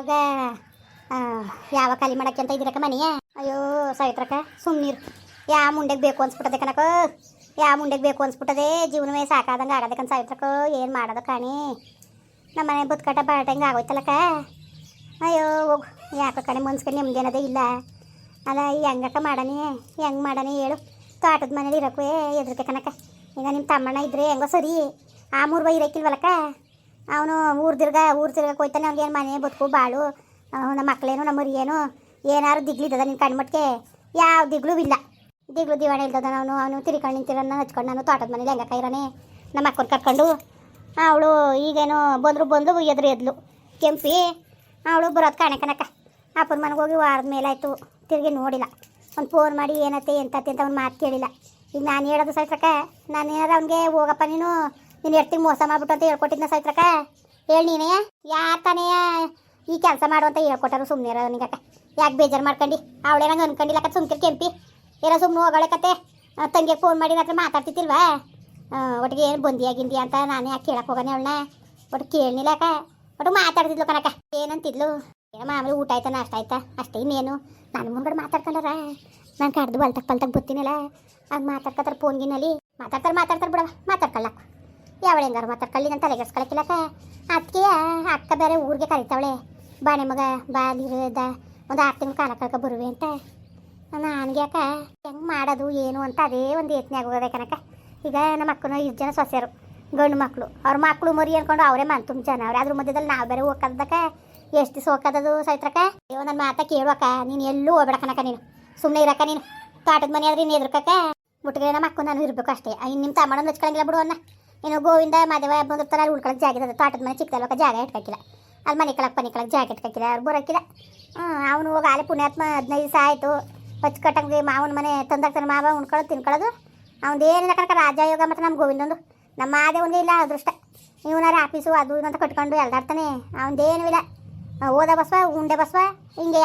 ಯಾವಾಗ ಯಾವ ಖಾಲಿ ಮಾಡಕ್ಕೆ ಅಂತ ಇದ್ದೀರಕ್ಕ ಮನೆಯ? ಅಯ್ಯೋ ಸಾಯ್ತ್ರಕ್ಕ ಸುಮ್ಮನಿರು ಯಾವ ಮುಂಡೆಗೆ ಬೇಕು ಅನ್ಸ್ಬಿಟ್ಟದೆ ಕಣಕ. ಯಾವ ಮುಂಡೆಗೆ ಬೇಕು ಅನ್ಸ್ಬಿಟ್ಟದೆ. ಜೀವನವೇ ಸಾಕಾದಂಗೆ ಆಗದಕ್ಕಂತ ಸಾವಿತ್ರಕ್ಕ, ಏನು ಮಾಡೋದು ಕಾಣಿ. ನಮ್ಮ ಮನೆ ಬುತ್ಕಟ್ಟ ಬಾಟಂಗೆ ಆಗೋಯ್ತಲ್ಲಕ್ಕ. ಅಯ್ಯೋ, ಹೋಗು. ಯಾಕೆ ಕಣೆ ಮುನ್ಸ್ಕೊಂಡು ನೆಮ್ಮದಿ ಅನ್ನೋದೇ ಇಲ್ಲ. ಅಲ್ಲ ಹೆಂಗಕ್ಕ ಮಾಡನಿ ಹೆಂಗೆ ಮಾಡನಿ ಹೇಳು. ತೋಟದ ಮನೇಲಿ ಇರೋಕ್ಕೂ ಎದ್ರಕ್ಕೆ ಕಣಕ. ಈಗ ನಿಮ್ಮ ತಮ್ಮಣ್ಣ ಇದ್ರೆ ಹೆಂಗೋ ಸರಿ. ಆ ಮೂರು ಬೈ ಇರಕ್ಕಿಲ್ವಲ್ಲಕ್ಕ? ಅವನು ಊರು ತಿರ್ಗ ಊರು ತಿರ್ಗ ಕೊಯ್ತಾನೆ ಅವ್ನಿಗೆ ಏನು ಮನೆ ಬದುಕು, ಬಾಳು ನಮ್ಮ ಮಕ್ಕಳೇನು ನಮ್ಮ ಮರಿಯೇನು ಏನಾದ್ರು ದಿಗ್ಲಿದ್ದದ ನಿನ್ನ ಕಣ್ಮಟ್ಗೆ ಯಾವ ದಿಗ್ಲೂ ಇಲ್ಲ. ದಿಗ್ಲು ದಿವಾಣಿ ಇಲ್ದದ ಅವನು ಅವನು ತಿರ್ಕೊಂಡು ನಿಂತಿರೋನ ಹಚ್ಕೊಂಡು ನಾನು ತೋಟದ ಮನೇಲಿ ಹೆಂಗ ಕೈರಾನೆ ನಮ್ಮ ಅಕ್ಕನ ಕರ್ಕೊಂಡು ಅವಳು ಈಗೇನು ಬಂದರು ಬಂದು ಎದ್ರು ಎದ್ಲು. ಕೆಂಪಿ, ಅವಳು ಬರೋದು ಕಾಣೆ ಕನಕ ಅಪ್ಪನ ಮನೆಗೆ ಹೋಗಿ ವಾರದ ಮೇಲಾಯಿತು. ತಿರುಗಿ ನೋಡಿಲ್ಲ. ಅವ್ನು ಫೋನ್ ಮಾಡಿ ಏನತ್ತೆ, ಎಂತತ್ತೆ ಅಂತ ಅವ್ನು ಮಾತು ಕೇಳಿಲ್ಲ. ಈಗ ನಾನು ಹೇಳೋದು ಸೈತ್ರಕ್ಕ ನಾನು ಏನಾರ ಅವ್ನಿಗೆ ಹೋಗಪ್ಪ ನೀನು ನೀನು ಎಷ್ಟಿಗೆ ಮೋಸ ಮಾಡ್ಬಿಟ್ಟು ಅಂತ ಹೇಳ್ಕೊಟ್ಟಿದ್ನ ಸೈತ್ರಕ್ಕ ಹೇಳಿ ನೀನೇ. ಯಾರು ತಾನೇ ಈ ಕೆಲಸ ಮಾಡು ಅಂತ ಹೇಳ್ಕೊಟ್ಟಾರು ಸುಮ್ಮನೆ ಇರೋ ನಿಗಕ್ಕ ಯಾಕೆ ಬೇಜಾರು ಮಾಡ್ಕೊಂಡು? ಅವಳೇ ನಂಗೆ ಅನ್ಕೊಂಡಿಲ್ಲಕ್ಕ ಸುಮ್ಕಿರ್ ಕೆಂಪಿ. ಏನೋ ಸುಮ್ಮನೆ ಹೋಗಳೆ ಕತೆ. ತಂಗಿಗೆ ಫೋನ್ ಮಾಡಿ ಹತ್ರ ಮಾತಾಡ್ತಿತ್ತಿಲ್ವಾ ಆ, ಒಟ್ಟಿಗೆ ಏನು ಬಂದಿಯಾಗಿಂದಿ ಅಂತ ನಾನೇ ಯಾಕೆ ಕೇಳಕ್ಕೆ ಹೋಗೋಣ ಅವಳನ್ನ? ಒಟ್ಟು ಕೇಳಲಿಲ್ಲಕ್ಕ ಒಟ್ಟು ಮಾತಾಡ್ತಿದ್ಲು ಕನಕ ಏನಂತಿದ್ಲು? ಏನೋ ಮಾಮೂಲಿ ಊಟ ಆಯ್ತಾ ನಾಷ್ಟ ಆಯ್ತಾ? ಅಷ್ಟೇ ಇನ್ನೇನು. ನಾನು ಮುಂದೆ ಮಾತಾಡ್ಕೊಂಡಾರ? ನಾನು ಕಡ್ದು ಬಲ್ತಕ್ ಪಲ್ತಕ್ ಬತ್ತೀನಲ್ಲ. ಹಂಗೆ ಮಾತಾಡ್ಕೊತಾರೆ ಫೋನ್ಗಿನಲ್ಲಿ ಮಾತಾಡ್ತಾರೆ ಮಾತಾಡ್ತಾರೆ ಬಿಡವ ಮಾತಾಡ್ಕೊಳ್ಳ ಯಾವಳ ಹೆಂಗಾರು ಮಾತಾಡ್ಕೊಳ್ಳಿ ನಾನು ತಲೆಗೆಡ್ಸ್ಕೊಳಕ್ಕಿಲ್ಲಕ್ಕ ಅದಕ್ಕೆ ಅಕ್ಕ ಬೇರೆ ಊರಿಗೆ ಕರಿತಾವಳೆ. ಬಾಣೆ ಮಗ ಬಾಲಿರದ ಒಂದು ಆರು ತಿಂಗಳು ಕಾಲ ಕಳ್ಕೊ ಬರುವೆ ಅಂತ. ನನಗೆ ಅಕ್ಕ, ಹೆಂಗೆ ಮಾಡೋದು, ಏನು ಅಂತ ಅದೇ ಒಂದು ಯತ್ನ ಆಗೋದೆ ಕನಕ ಈಗ ನಮ್ಮ ಅಕ್ಕನ ಇಷ್ಟು ಜನ ಸೊಸೆಯರು, ಗಂಡು ಮಕ್ಕಳು ಅವ್ರ ಮಕ್ಕಳು ಮರಿ ಅನ್ಕೊಂಡು ಅವರೇ ಮನ್ ತುಂಬ ಜನ. ಅವ್ರೆ ಅದ್ರ ಮಧ್ಯದಲ್ಲಿ ನಾವು ಬೇರೆ ಹೋಗೋದಕ್ಕ ಎಷ್ಟು ದಿವಸ ಹೋಗೋದದು ಸೈತ್ರಕ ಅಯ್ಯೋ ನನ್ನ ಮಾತಾ ಕೇಳುವಕ್ಕ ನೀನು ಎಲ್ಲೂ ಹೋಗ್ಬೇಡ ಕನಕ ನೀನು. ಸುಮ್ಮನೆ ಇರಕ್ಕ ನೀನು. ತೋಟದ ಮನೆ ಆದ್ರೆ ನೀನು ಎದ್ರಕಕ್ಕ. ಮುಟ್ಟಿಗೆ ನಮ್ಮ ಅಕ್ಕ ನಾನು ಇರಬೇಕು ಅಷ್ಟೇ. ಇನ್ನು ನಿಮ್ಮ ತಮ್ಮನ ಹಚ್ಕೊಳಂಗಿಲ್ಲ ಬಿಡು ಅನ್ನ ಇನ್ನು ಗೋವಿಂದ, ಮಾದೇವ ಬಂದಿರ್ತಾರೆ ಅಲ್ಲಿ ಉಳ್ಕೊಳಕ್ಕೆ ಜಾಗ ಇದೆ ತೋಟದ ಮನೆ ಚಿಕ್ಕದಲ್ಲ ಜಾಗ ಇಟ್ಕೊಕ್ಕಿಲ್ಲ ಅಲ್ಲಿ ಮನೆ ಕಳಕ್ಕೆ ಪನಿ ಕಳಕ್ಕೆ ಜಾಗ ಇಟ್ಕೊಕ್ಕಿಲ್ಲ ಅವ್ರು ಬರೋಕ್ಕಿಲ್ಲ ಹ್ಞೂ ಅವನು ಹೋಗಿ ಆಲೆ ಪುಣ್ಯಾತ್ಮ ಹದಿನೈದು ದಿವಸ ಆಯಿತು. ಹಚ್ಕಟ್ಟಂಗೆ ಮಾವನ ಮನೆ ತಂದಾಗ್ತಾನೆ ಮಾವ ಉಣ್ಕೊಳ್ಳೋದು ತಿನ್ಕೊಳ್ಳೋದು ಅವ್ನು ಏನಿಲ್ಲ ಕನಕ ರಾಜಯೋಗ ಮತ್ತು ನಮ್ಮ ಗೋವಿಂದೊಂದು. ನಮ್ಮ ಮಾದೇವನಿಗೆ ಇಲ್ಲ ಅದೃಷ್ಟ. ಇವನಾರ ಆಫೀಸು ಅದು ಇದು ಅಂತ ಕಟ್ಕೊಂಡು ಎಲ್ದಾಡ್ತಾನೆ ಅವನದೇನೂ ಇಲ್ಲ. ಓದ ಬಸ್ವ, ಉಂಡೆ ಬಸ್ವ ಹಿಂಗೆ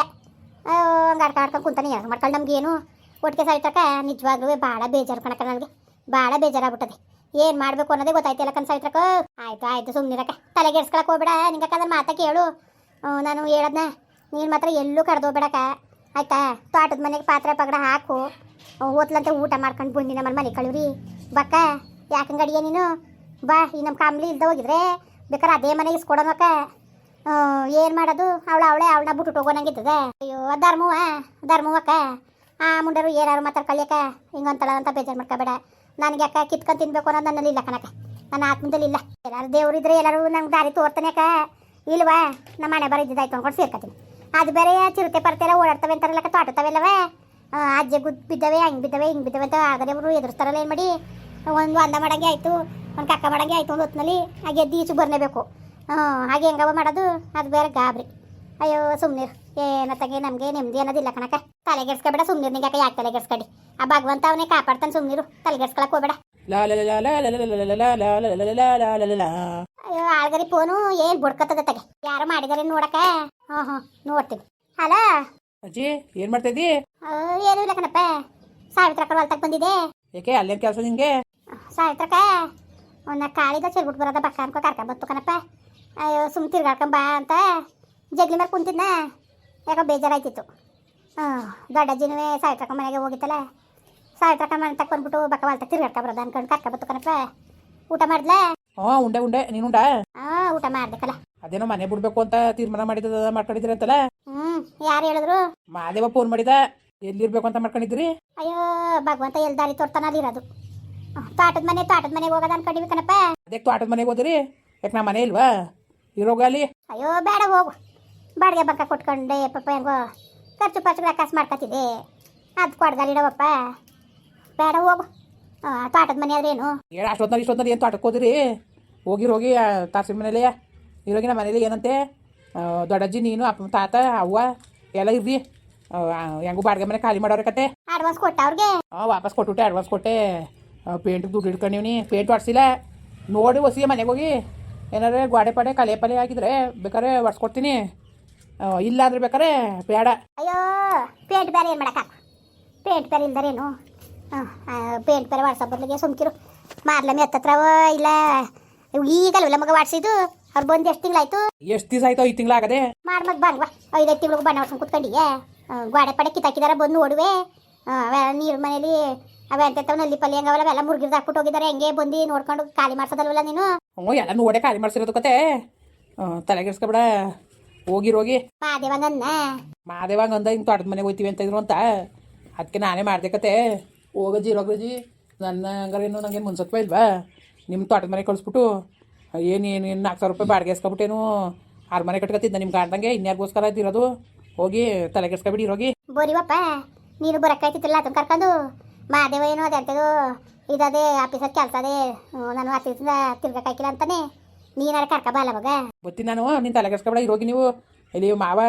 ಹಂಗೆ ಆಡ್ಕೊಂಡು ಆಡ್ಕೊಂಡು ಕುಂತಾನೆ ಯಾರು ಮಾಡ್ಕೊಂಡು ನಮಗೇನು. ಒಟ್ಟಿಗೆ ಸಾಯ್ತಕ್ಕ ನಿಜವಾಗ್ಲೂ ಭಾಳ ಬೇಜಾರು ಕಣಕ ನನಗೆ. ಭಾಳ ಬೇಜಾರಾಗ್ಬಿಟ್ಟದೆ. ಏನು ಮಾಡಬೇಕು ಅನ್ನೋದೇ ಗೊತ್ತಾಯ್ತಿಲ್ಲ ಕನ್ ಸಾಯ್ತ್ರಕ್ಕ. ಆಯ್ತು ಆಯ್ತು ಸುಮ್ಮನಿರಕ್ಕ ತಲೆಗೆಡ್ಸ್ಕೊಳಕ್ಕೆ ಹೋಗ್ಬೇಡ, ನಿಂಗಕ್ಕಂದ್ರೆ ಮಾತಾ ಕೇಳು. ನಾನು ಹೇಳದ್ನ, ನೀನು ಮಾತ್ರ ಎಲ್ಲೂ ಕರೆದೋಗ್ಬೇಡಕ್ಕ ಆಯ್ತಾ? ತೋಟದ ಮನೆಗೆ ಪಾತ್ರೆ ಪಗಡ ಹಾಕು. ಓದ್ಲಂತೆ ಊಟ ಮಾಡ್ಕೊಂಡು ಬಂದಿ ನಮ್ಮ ಮನೆ ಕಳುವ್ರಿ ಬಕ್ಕ ಯಾಕಂಗಡಿಯ ನೀನು? ಬಾ, ಈ ನಮ್ಮ ಕಾಮ್ಲಿ ಇಲ್ದ ಹೋಗಿದ್ರೆ ಬೇಕಾದ್ರೆ ಅದೇ ಮನೆಗೆ ಇಸ್ಕೊಡೋಣಕ್ಕ ಏನು ಮಾಡೋದು? ಅವಳ ಅವಳೆ ಅವಳನ್ನ ಬಿಟ್ಟು ಹೋಗೋಣಂಗಿರ್ತದೆ ಅಯ್ಯೋ ಧರ್ಮವ ಧರ್ಮವಕ್ಕ ಆ, ಮುಂಡರು ಏನಾರು ಮಾತಾಡ್ಕೊಳ್ಳ್ಯಕ್ಕ ಹಿಂಗಂತಳ ಅಂತ ಬೇಜಾರು ಮಾಡ್ಕೋಬೇಡ. ನನಗೆ ಅಕ್ಕ ಕಿತ್ಕೊಂಡು ತಿನ್ಬೇಕು ಅನ್ನೋದು ನನ್ನಲ್ಲಿ ಇಲ್ಲ ಕಣಕ್ಕ. ನನ್ನ ಆತ್ಮದಲ್ಲಿ ಇಲ್ಲ. ಎಲ್ಲರೂ ದೇವರಿದ್ರೆ ಎಲ್ಲರೂ ನಂಗೆ ದಾರಿ ತೋರ್ತಾನೆ ಅಕ್ಕ. ಇಲ್ವಾ? ನಮ್ಮ ಮನೆ ಬರ ಇದ್ದಿದ್ದಾಯ್ತು ಅಂದ್ಕೊಂಡು ಸೇರ್ಕೊತೀನಿ ಅದು ಬೇರೆ ಚಿರತೆ ಪರ್ತೆಲ್ಲ ಓಡಾಡ್ತವೆ ಅಂತಾರಲ್ಲಕ್ಕ ತೋಟತವೆಲ್ಲವೇ ಅಜ್ಜೆ ಗುದ್ ಬಿದ್ದವೆ, ಹಂಗೆ ಬಿದ್ದವೆ, ಹಿಂಗೆ ಬಿದ್ದವೆ ಅಂತ ಆಗದೆ ಅವರು ಎದುರಿಸ್ತಾರಲ್ಲ ಏನು ಮಾಡಿ? ಒಂದು ಅಂದ ಮಾಡಂಗೆ ಆಯಿತು, ಒಂದು ಕಕ್ಕ ಮಾಡಂಗೆ ಆಯಿತು ಒಂದು ಹೊತ್ತಿನಲ್ಲಿ ಹಾಗೆ ಎದ್ದು ಈಚು ಬರಲೇಬೇಕು. ಹಾಗೆ ಹೆಂಗವ ಮಾಡೋದು? ಅದು ಬೇರೆ ಗಾಬರಿ. ಅಯ್ಯೋ ಏನ ನಮ್ಗೆ ನಮಗೆ ನೆಮ್ಮದಿ ಅನ್ನೋದಿಲ್ಲ ಕಣಕ ತಲೆಗೆಡ್ಸ್ಕೊಬೇಡ ಸುಮ್ಮನೆ ನಿಂಗಕ ಯಾಕೆ ತಲೆಗೆಡ್ಸ್ಕಡಿ ಆ ಭಗವಂತ ಅವನೇ ಕಾಪಾಡ್ತಾನೆ ಸುಮ್ಮನಿರು ತಲೆಗೆಡ್ಸ್ಕೊಳಕ್ ಹೋಗ್ಬೇಡ ಅಯ್ಯೋ ಆಳ್ಗರಿ ಫೋನು ಏನ್ ಬುಡ್ಕತ್ತದ ತಗೆ ಯಾರು ಮಾಡಿದಾರೆ ನೋಡಕ ಹಾ ಹ್ಞೂ ನೋಡ್ತೀನಿ ಹಲೋ ಅಜ್ಜಿ ಏನ್ ಮಾಡ್ತಾ ಇದ್ದೀ ಇಲ್ಲ ಕಣಪ್ಪ ಸಾವಿತ್ರಕ್ಕ ಹೊಲ್ತಕ್ ಬಂದಿದೆ ಏಕೆ ಅಲ್ಲೇನ್ ಕೆಲಸ ನಿಂಗೆ ಸಾವಿತ್ರಕ್ಕ ಅವನ್ನ ಕಾಳಿದ ಚೆಲ್ಬಿಟ್ಟು ಬರೋದ ಬಕ್ಕ ಅನ್ಕೋ ಕರ್ಕೊಂಡ್ ಬತ್ತು ಕಣಪ್ಪ ಅಯ್ಯೋ ಸುಮ್ ತಿರ್ಗಾಡ್ಕೊಂಬಾ ಅಂತ ಜಗ್ಲಿ ಮೇಲೆ ಕುಂತಿದ್ನಾ ಯಾಕೋ ಬೇಜಾರಾಯ್ತಿತ್ತು. ಹಾಂ ದೊಡ್ಡಜ್ಜಿನೂ ಸಾವಿತ್ರಕ್ಕ ಮನೆಗೆ ಹೋಗಿತ್ತಲ್ಲ. ಸಾವಿತ್ರಕ್ಕ ಮನೆ ತಕ್ಕ ಬಂದ್ಬಿಟ್ಟು ಬಕ್ಕ ಹೊಲ್ತ ತಿರ್ಗಾಡ್ಕೊ ಬರೋದ ಅನ್ಕೊಂಡು ಬತ್ತು ಕಣಪ್ಪ. ಊಟ ಮಾಡಿದ್ಲೆ? ಹ್ಞೂ ಉಂಡೆ ಉಂಡೆ. ನೀನು ಉಂಡ? ಹಾಂ ಊಟ ಮಾಡ್ಬೇಕಲ್ಲ. ಅದೇನೋ ಮನೆ ಬಿಡ್ಬೇಕು ಅಂತ ತೀರ್ಮಾನ ಮಾಡಿದ ಮಾಡ್ಕೊಂಡಿದ್ರಿ ಅಂತಲ್ಲ? ಹ್ಞೂ ಯಾರು ಹೇಳಿದ್ರು? ಮಾದೇವ ಫೋನ್ ಮಾಡಿದ. ಎಲ್ಲಿರ್ಬೇಕು ಅಂತ ಮಾಡ್ಕೊಂಡಿದ್ರಿ ಅಯ್ಯೋ ಭಗವಂತ ಎಲ್ಲಿ ದಾರಿ ತೋರ್ತಾನ ಅಲ್ಲಿರೋದು ತೋಟದ ಮನೆ ತೋಟದ ಮನೆಗೆ ಹೋಗೋದು ಅನ್ಕೊಂಡಿವಿ ಕಣಪ್ಪ. ಅದಕ್ಕೆ ತೋಟದ ಮನೆಗೆ ಹೋದ್ರಿ. ಯಾಕೆ ನಾ ಮನೆ ಇಲ್ವಾ? ಇರೋಗ ಅಲ್ಲಿ. ಅಯ್ಯೋ ಬೇಡ ಹೋಗು. ಬಾಡಿಗೆ ಬಂಕ ಕೊಟ್ಕೊಂಡೆ ಪಾಪ ಹೆಂಗೋ ಖರ್ಚು ಪರ್ಚು ಕಾಸು ಮಾಡ್ಕೊತಿದ್ದೆ. ಅದು ಕೊಡ್ದಲ್ಲಿಡವಪ್ಪ ಬೇಡ ಹೋಗು. ತೋಟದ ಮನೆ ಆದ್ರೆ ಏನು? ಏನು ಅಷ್ಟೊತ್ತಲ್ಲಿ ಇಷ್ಟೊತ್ತಲ್ಲಿ ಏನು ತೋಟಕ್ಕೆ ಹೋದಿರಿ? ಹೋಗಿ ಹೋಗಿ ತಾಸಿ ಮನೇಲಿ ಇರೋಗಿ ನಮ್ಮ ಮನೇಲಿ ಏನಂತೆ? ದೊಡ್ಡಜ್ಜಿ ನೀನು ಅಪ್ಪ ತಾತ ಅವ್ವ ಎಲ್ಲ ಇರ್ರಿ. ಹೆಂಗೂ ಬಾಡಿಗೆ ಮನೆ ಖಾಲಿ ಮಾಡೋರ ಕತೆ. ಅಡ್ವಾನ್ಸ್ ಕೊಟ್ಟ ಅವ್ರಿಗೆ? ಹಾಂ ವಾಪಸ್ ಕೊಟ್ಬಿಟ್ಟೆ ಅಡ್ವಾನ್ಸ್ ಕೊಟ್ಟೆ. ಪೇಂಟಿಗೆ ದುಡ್ಡು ಇಟ್ಕೊಂಡಿವ್ನಿ. ಪೇಂಟ್ ಹೊಡ್ಸಿಲ್ಲ ನೋಡಿ ಹೊಸಿ ಮನೆಗೆ ಹೋಗಿ. ಏನಾದ್ರೆ ಗೋಡೆ ಪಾಡೆ ಕಲೆ ಪಲೆ ಹಾಕಿದ್ರೆ ಬೇಕಾದ್ರೆ ಹೊಡ್ಸ್ಕೊಡ್ತೀನಿ ಆ, ಇಲ್ಲ ಅಂದ್ರೆ ಬೇಕಾದ್ರೆ ಬೇಡ. ಅಯ್ಯೋ ಪೇಂಟ್ ಬೇರೆ ಏನು ಮಾಡಕ್ಕ? ಪೇಂಟ್ ಬೇರೆ ಇಲ್ದಾರೇನು ಹಾಂ ಪೇಂಟ್ ಬೇರೆ ವಾಟ್ಸಪ್ ಬದಲಿಗೆ ಸುಮ್ಕಿರು. ಮಾರ್ಲಮ್ಮಿ ಹತ್ತತ್ರವ ಇಲ್ಲ ಈಗಲ್ವಲ್ಲ ಮಗ ವಾಟ್ಸಿದ್ದು. ಅವ್ರು ಬಂದು ಎಷ್ಟು ತಿಂಗಳಾಯ್ತು? ಎಷ್ಟು ದಿವಸ ಆಯ್ತು ಐದು ತಿಂಗಳಾಗದೆ? ಮಾರ್ಮಗ್ ಮಗ್ ಐದು ಐದು ತಿಂಗಳಿಗೆ ಬಣ್ಣ ಹೊಡ್ಸ್ಕೊಂಡು ಕುತ್ಕೊಂಡಿ ಗೋಡೆ ಪಡೆ ಕಿತ್ತಾಕಿದಾರ ಬಂದು ನೋಡುವೆ. ನೀರು ಮನೇಲಿ ಅವೆ ನಲ್ಲಿ ಪಲ್ಯ ಹೆಂಗವಲ್ಲ ಅವೆಲ್ಲ ಮುರುಗಿರ್ದು ಹಾಕ್ಬಿಟ್ಟು ಹೋಗಿದ್ದಾರೆ ಹೆಂಗೆ ಬಂದು ನೋಡ್ಕೊಂಡು ಖಾಲಿ ಮಾಡ್ಸೋದಲ್ವಲ್ಲ ನೀನು? ಹ್ಞೂ ಎಲ್ಲ ನೋಡೇ ಖಾಲಿ ಮಾಡ್ಸಿರೋದು ಕತೆ. ತಲೆಗೆಡ್ಸ್ಕೊಬೇಡ ಹೋಗಿರೋಗಿ? ಮಾದೇವಂಗನ್ನ ಮಾದೇವಾಗ ಅಂದ ಹಿಂಗೆ ತೋಟದ ಮನೆಗೆ ಹೋಯ್ತೀವಿ ಅಂತ ಇದ್ರು ಅಂತ. ಅದಕ್ಕೆ ನಾನೇ ಮಾಡ್ದೆ ಕತೆ. ಹೋಗಜ್ಜಿ ನನ್ನ ಹಂಗಾರೇನು ನನಗೆ ಮುನ್ಸತ್ವ ಇಲ್ವಾ? ನಿಮ್ಮ ತೋಟದ ಮನೆ ಕಳಿಸ್ಬಿಟ್ಟು. ಏನು ಏನು ಏನು ನಾಲ್ಕು ಸಾವಿರ ರೂಪಾಯಿ ಬಾಡಿಗೆ ಎಸ್ಕೊಬಿಟ್ಟೇನು. ಆರು ಮನೆ ಕಟ್ಕೊತಿದ್ದೆ ನಿಮ್ಗೆ ಕಾಣ್ದಂಗೆ. ಇನ್ಯಾರಿಗೋಸ್ಕರ ಇದ್ದಿರೋದು? ಹೋಗಿ ತಲೆ ಕೆಡ್ಸ್ಕೊಬಿಡಿ ಇರೋಗಿ. ಬೋರಿವಪ್ಪ ನೀನು ಬರಕ್ಕಾಯ್ತಿತ್ತಿಲ್ಲ ಅದನ್ನ ಕರ್ಕೊಂಡು. ಮಾದೇವ ಏನೋ ಅಂತದೋ. ಇದದೇ ಆಫೀಸಲ್ಲಿ ಕೆಲಸ ಅದೇ ನಾನು ಆಫೀಸಿಂದ ತಿರ್ಗಕ್ಕಾಯ್ಕಿಲ್ಲ ಅಂತಾನೆ. ನೀನಾರ ಕರ್ಕ ಬಾಲ ಮಗ? ಬತ್ತೀನಿ ನಾನು ನೀನು ತಲೆಗೆಡ್ಸ್ಕೊಬೇಡ ಇರೋಗಿ ನೀವು. ಇಲ್ಲಿ ಮಾವ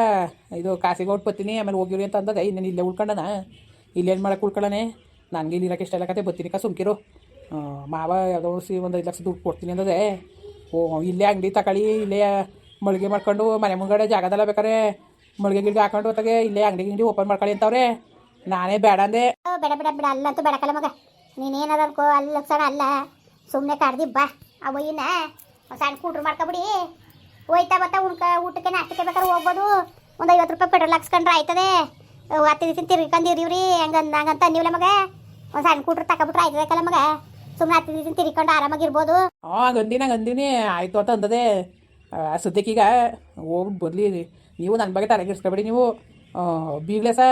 ಇದು ಕಾಸಿಗೆ ಹೊಟ್ಟು ಬತ್ತೀನಿ ಆಮೇಲೆ ಹೋಗಿರಿ ಅಂತ ಅಂದದ ಇನ್ನು ಇಲ್ಲೇ ಉಳ್ಕೊಂಡನ? ಇಲ್ಲೇನು ಮಾಡಕ್ಕೆ ಉಳ್ಕೊಳ್ಳೋಣ? ನನಗೆ ಇಲ್ಲಿ ಇರೋಕೆ ಇಷ್ಟ ಕತೆ ಬತ್ತೀನಿ ಕಾ ಸುಮ್ಕಿರು. ಮಾವ ಯಾವುದೋ ಸಿ ಒಂದು ಐದು ಲಕ್ಷ ದುಡ್ಡು ಕೊಡ್ತೀನಿ ಅಂದದೆ. ಓ ಇಲ್ಲೇ ಅಂಗಡಿ ತಗೊಳ್ಳಿ ಇಲ್ಲೇ ಮಳಿಗೆ ಮಾಡ್ಕೊಂಡು ಮನೆ ಮುಂಗಡೆ ಜಾಗದಲ್ಲ ಬೇಕಾರೆ ಮಳಿಗೆ ಗಿಳಿಗೆ ಹಾಕೊಂಡು ಹೊತ್ತಾಗೆ ಇಲ್ಲೇ ಅಂಗಡಿ ಗಿಂಡಿ ಓಪನ್ ಮಾಡ್ಕೊಳ್ಳಿ ಅಂತವ್ರೆ. ನಾನೇ ಬೇಡ ಅಂದೆ. ಬೇಡ ಬೇಡ ಬೇಡ ಅಲ್ಲಂತೂ ಬೇಡಕಲ್ಲ ಮಗ. ನೀನೇನದ ಅನ್ಕೋ ಅಲ್ಲಿ ಲಕ್ಷ ಅಲ್ಲ. ಸುಮ್ಮನೆ ಕಡ್ದಿ ಬಾ ಅವಯ್ಯನ ಸಣ್ಣ ಕೂಟ್ರು ಮಾಡ್ಕೊಬಿಡಿ ಹೋಯ್ತಾ ಬತ್ತಾ ಉಣ್ಕ, ಊಟಕ್ಕೆ ನಾಷ್ಟಕ್ಕೆ ಬೇಕಾದ್ರೆ ಹೋಗ್ಬೋದು. ಒಂದು ಐವತ್ತು ರೂಪಾಯಿ ಪೆಟ್ರೋಲ್ ಹಾಕ್ಸ್ಕೊಂಡ್ರೆ ಆಯ್ತದೆ. ಹತ್ತು ದಿವಸ ತಿರ್ಕೊಂಡು ಇರಿವ್ರಿ ಹಂಗಂದ ಹಂಗಂತ ನೀವಲ್ಲ ಮಗ. ಒಂದು ಸಣ್ಣ ಕೂಟ್ರು ತಗೊಬಿಟ್ರೆ ಆಯ್ತದಕ್ಕಲ್ಲ ಮಗ. ಸುಮ್ಮನೆ ಹತ್ತು ದಿವಸ ತಿರ್ಕೊಂಡು ಆರಾಮಾಗಿರ್ಬೋದು. ಹಾಂ ಗಂದಿನ, ಗಂದಿನಿ. ಆಯಿತು ಅಂತ ಅಂದದೆ. ಸದ್ಯಕ್ಕೀಗ ಹೋಗಿ ಬರಲಿ. ನೀವು ನನ್ನ ಬಗ್ಗೆ ತಲೆಗೆಡ್ಸ್ಕೊಬೇಡಿ ನೀವು. ಬೀಗ್ಲೆ ಸಹ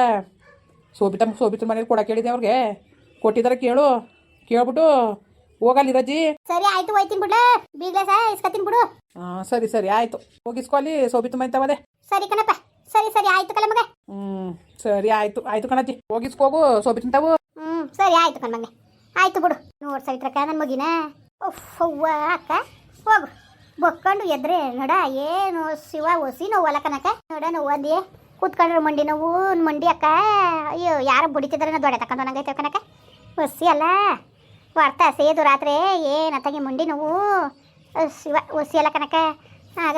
ಸೋಬಿತ ಸೋಬಿತ ಮನೇಲಿ ಕೊಡಕ್ಕೆ ಹೇಳಿದೆ ಅವ್ರಿಗೆ. ಕೊಟ್ಟಿದ್ದಾರೆ ಕೇಳು. ಕೇಳ್ಬಿಟ್ಟು ಹೋಗಲ್ಲಿ ರಜಿ. ಸರಿ ಆಯ್ತು ಹೋಯ್ತೀನಿ ಬಿಡು ಬೀಗ್ಲಾಸ ಸಹ ಇಸ್ಕತೀನಿ ಬಿಡು. ಹಾ ಸರಿ ಸರಿ ಆಯ್ತು. ಹೋಗಿಸ್ಕೊ ಸೋಬಿತು ಮೈತವದೆ ಸರಿ ಕಣಪ್ಪ. ಸರಿ ಸರಿ ಆಯ್ತು ಕಲ ಮಗ ಹ್ಮ್ ಸರಿ ಆಯ್ತು ಆಯ್ತು ಕಣಜ್ಜಿ. ಹೋಗಿಸ್ಕೋಗು ಸೋಬಿತು ತಾವು ಹ್ಮ್ ಸರಿ ಆಯ್ತು ಕಣ ಮಗ ಆಯ್ತು ಬಿಡು. ನೋಡ್ ಸವಿತ್ರಕ್ಕ ನನ್ನ ಮಗಿನ. ಉಫ್ ಅಕ್ಕ. ಹೋಗು. ಬಕ್ಕೊಂಡು ಎದ್ರೆ ನೋಡ ಏನು ಶಿವ ಒಸಿ ನೋವಲ್ಲ ಕನಕ ನೋಡ ನೋವದಿಯೇ ಕೂತ್ಕೊಂಡ್ರೆ ಮಂಡಿ ನೋವು ಮಂಡಿ ಅಕ್ಕ. ಅಯ್ಯೋ ಯಾರು ಬುಡಿತಿದ್ರೆ ನಾ ದೊಡ್ಡ ತಕೊಂಡು ನಂಗೈತೆ ಕನಕ ಒಸಿ ಅಲ್ಲ. ವರ್ತ ಸೇದು ರಾತ್ರಿ ಏನತ್ತಾಗಿ ಮುಂಡಿ ನೋವು. ಶಿವ ಒಸಿ ಅಲ್ಲ ಕನಕ. ಆಗ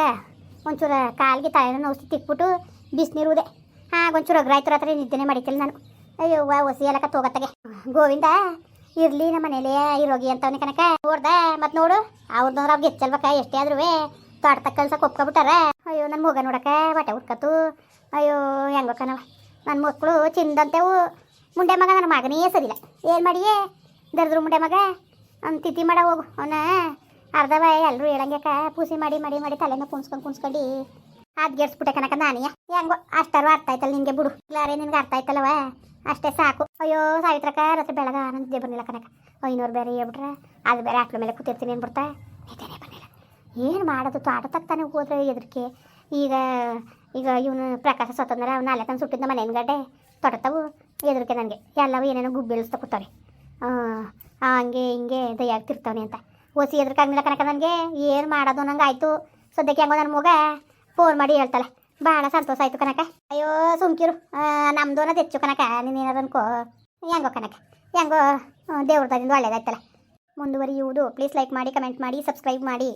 ಒಂಚೂರು ಕಾಲ್ಗೆ ತಲೆನೋ ನೋವು ತಿಕ್ಬಿಟ್ಟು ಬಿಸಿನೀರುದೆ. ಆಗ ಒಂಚೂರು ಅಗ್ರಾಯ್ತು ರಾತ್ರಿ, ನಿದ್ದೆನೆ ಮಾಡಿತಿಲ್ಲ ನಾನು. ಅಯ್ಯೋ, ವಾ ಒಸಿ ಎಲ್ಲ ತಗೋತಗೆ ಗೋವಿಂದ, ಇರಲಿ ನಮ್ಮ ಮನೇಲಿ ಇರೋಗಿ ಅಂತವನಿ ಕನಕ. ನೋಡ್ದೆ ಮತ್ತು ನೋಡು ಅವ್ರದ್ದು ಅವ್ರು ಗೆಚ್ಚಲ್ಬೇಕ ಎಷ್ಟೇ ಆದ್ರೂ ತೋಟ ತಕ್ಕಲ್ಸಕ್ ಒಪ್ಕೊಬಿಟ್ಟಾರ ಅಯ್ಯೋ ನನ್ನ ಮಗ ನೋಡಕ್ಕೆ, ಬಟ್ಟೆ ಉಟ್ಕತ್ತು. ಅಯ್ಯೋ, ಹೆಂಗ ನನ್ನ ಮಕ್ಕಳು ಚಿಂದಂತೆವು. ಮುಂಡೆ ಮಗ ನನ್ನ ಮಗನೇ ಸರಿಲ್ಲ. ಏನು ಮಾಡಿಯೇ? ದರ್ದ್ರು ಮುಂಡೆ ಮಗ. ಅವ್ನು ತಿಥಿ ಮಾಡ ಹೋಗು. ಅವನ ಬಾಯ ಎಲ್ಲರೂ ಹೇಳಂಗ್ಯಾಕ ಪೂಸಿ ಮಾಡಿ ಮಾಡಿ ಮಾಡಿ ತಲೆನ ಕುಣ್ಸ್ಕೊಂಡು ಕುಣ್ಸ್ಕೊಂಡು ಅದು ಗೆಡ್ಸ್ಬಿಟ್ಟೆ ಕನಕ ನಾನೇ ಹೆಂಗೋ ಅಷ್ಟಾರು ಅರ್ಥ ಆಯ್ತಲ್ಲ ನಿನಗೆ ಬಿಡು. ಇಲ್ಲಾರೆ ನಿನಗೆ ಅರ್ಥ ಆಯ್ತಲ್ಲವ? ಅಷ್ಟೇ ಸಾಕು. ಅಯ್ಯೋ ಸಾವಿತ್ರಕ್ಕ, ರಾತ್ರಿ ಬೆಳಗ ಆನಂದಿದ್ದೆ ಬರ್ಲಿಲ್ಲ ಕನಕ ಐನೂರು ಬೇರೆ ಹೇಳ್ಬಿಟ್ರೆ. ಅದು ಬೇರೆ ಆಟ್ಲ ಮೇಲೆ ಕೂತಿರ್ತೀನಿ ಅಂದ್ಬಿಡ್ತಾ ನಿದ್ದೆನೇ ಬಂದಿಲ್ಲ ಏನು ಮಾಡೋದು? ತೋಟ ತಗ್ತಾನೆ ಹೋದ್ರೆ ಎದ್ರಿಕೆ ಈಗ ಈಗ ಇವನು ಪ್ರಕಾಶ ಸ್ವತಂತ್ರ ಅವ್ನು ಅಲ್ಲೇ ತಂದು ಸುಟ್ಟಿದ್ದ ಮನೆ ಹಿಂಗಡೆ ತೊಡತವು ಎದ್ರಿಕೆ ನನಗೆ ಎಲ್ಲವೂ ಏನೇನೋ ಗುಬ್ಬಿ ಇಳಿಸ್ತಾ ಕೂತವ್ರೆ. ಹಂಗೆ, ಹಿಂಗೆ ದಯಾಗ್ತಿರ್ತಾವನೆ ಅಂತ. ಓಸಿ ಎದ್ರಕ್ಕಾಗ್ಲಿಲ್ಲ ಕನಕ ನನಗೆ, ಏನು ಮಾಡೋದು ನಂಗೆ ಆಯಿತು. ಸದ್ಯಕ್ಕೆ ಹೆಂಗೋ ನನ್ನ ಮಗ ಫೋನ್ ಮಾಡಿ ಹೇಳ್ತಾಳೆ. ಭಾಳ ಸಂತೋಷ ಆಯಿತು ಕನಕ ಅಯ್ಯೋ, ಸುಮ್ಕಿರು. ನಮ್ದು ಅನ್ನೋದು ಹೆಚ್ಚು ಕನಕ ನೀನೇನಾದ್ರು ಅನ್ಕೋ. ಹೆಂಗೋ ಕನಕ ಹೆಂಗೋ ದೇವ್ರದಿಂದ ಒಳ್ಳೇದಾಯ್ತಲ್ಲ. ಮುಂದುವರಿಯುವುದು. ಪ್ಲೀಸ್ ಲೈಕ್ ಮಾಡಿ ಕಮೆಂಟ್ ಮಾಡಿ ಸಬ್ಸ್ಕ್ರೈಬ್ ಮಾಡಿ.